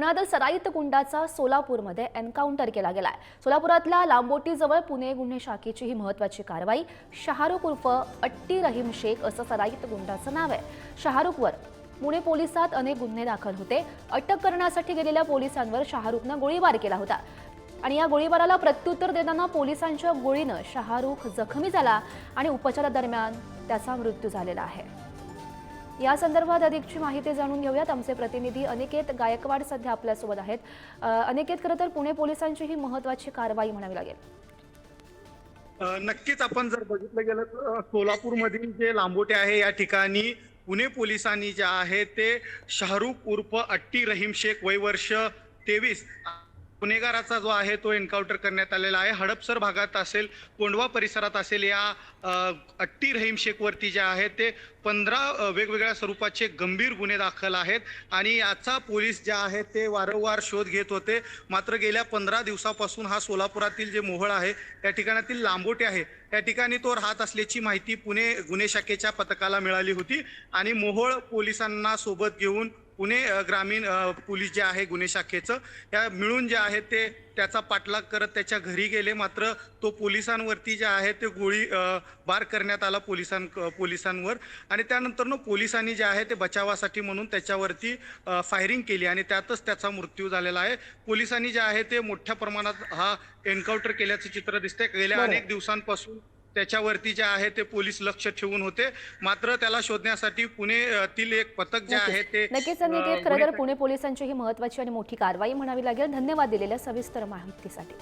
पुण्यात सराईत गुंडाचा सोलापूरमध्ये एन्काउंटर केला गेलाय. सोलापुरातल्या लांबोटीजवळ पुणे गुन्हे शाखेची ही महत्वाची कारवाई शाहरुख उर्फ अट्टी रहीम शेख असं सराईत गुंडाचं नाव आहे. शाहरुखवर पुणे पोलिसात अनेक गुन्हे दाखल होते. अटक करण्यासाठी गेलेल्या पोलिसांवर शाहरुखनं गोळीबार केला होता. आणि या गोळीबाराला प्रत्युत्तर देताना पोलिसांच्या गोळीनं शाहरुख जखमी झाला आणि उपचारादरम्यान त्याचा मृत्यू झालेला आहे. या संदर्भात अधिकची माहिती जाणून घेऊयात. आमचे प्रतिनिधी अनिकेत गायकवाड सध्या आपल्यासोबत आहेत. अनिकेत खरं तर पुणे पोलिसांची ही महत्वाची कारवाई म्हणावी लागेल. नक्कीच आपण जर बघितलं गेलं तर सोलापूरमधील जे लांबोटे आहे या ठिकाणी पुणे पोलिसांनी जे आहे ते शाहरुख उर्फ अट्टी रहीम शेख वय वर्ष तेवीस. गुन्हेगाराचा जो आहे तो एन्काउंटर करण्यात आलेला आहे. हडपसर भागात असेल कोंडवा परिसरात असेल या अट्टी रहीम शेखवरती जे आहे ते पंधरा वेगवेगळ्या स्वरूपाचे गंभीर गुन्हे दाखल आहेत. आणि याचा पोलीस जे आहे ते वारंवार शोध घेत होते. मात्र गेल्या पंधरा दिवसापासून हा सोलापुरातील जे मोहळ आहे त्या ठिकाणातील लांबोटे आहे त्या ठिकाणी तो राहत असल्याची माहिती पुणे गुन्हे शाखेच्या पथकाला मिळाली होती. आणि मोहोळ पोलिसांना सोबत घेऊन पुणे ग्रामीण पोलीस जे आहे गुन्हे शाखेचं या मिळून जे आहे ते त्याचा पाठलाग करत त्याच्या घरी गेले. मात्र तो पोलिसांवरती जे आहे ते गोळी बार करण्यात आला पोलिसां पोलिसांवर. आणि त्यानंतर पोलिसांनी जे आहे ते बचावासाठी म्हणून त्याच्यावरती फायरिंग केली आणि त्यातच त्याचा मृत्यू झालेला आहे. पोलिसांनी जे आहे ते मोठ्या प्रमाणात हा एन्काउंटर केल्याचं चित्र दिसतंय. गेल्या. अनेक दिवसांपासून त्याच्यावरती जे आहे ते पोलीस लक्ष ठेवून होते. मात्र त्याला शोधण्यासाठी पुणेतील एक पथक जे आहे ते नक्कीच अनिकेत खरं तर पुणे पोलिसांची ही महत्वाची आणि मोठी कारवाई म्हणावी लागेल. धन्यवाद दिलेल्या सविस्तर माहितीसाठी.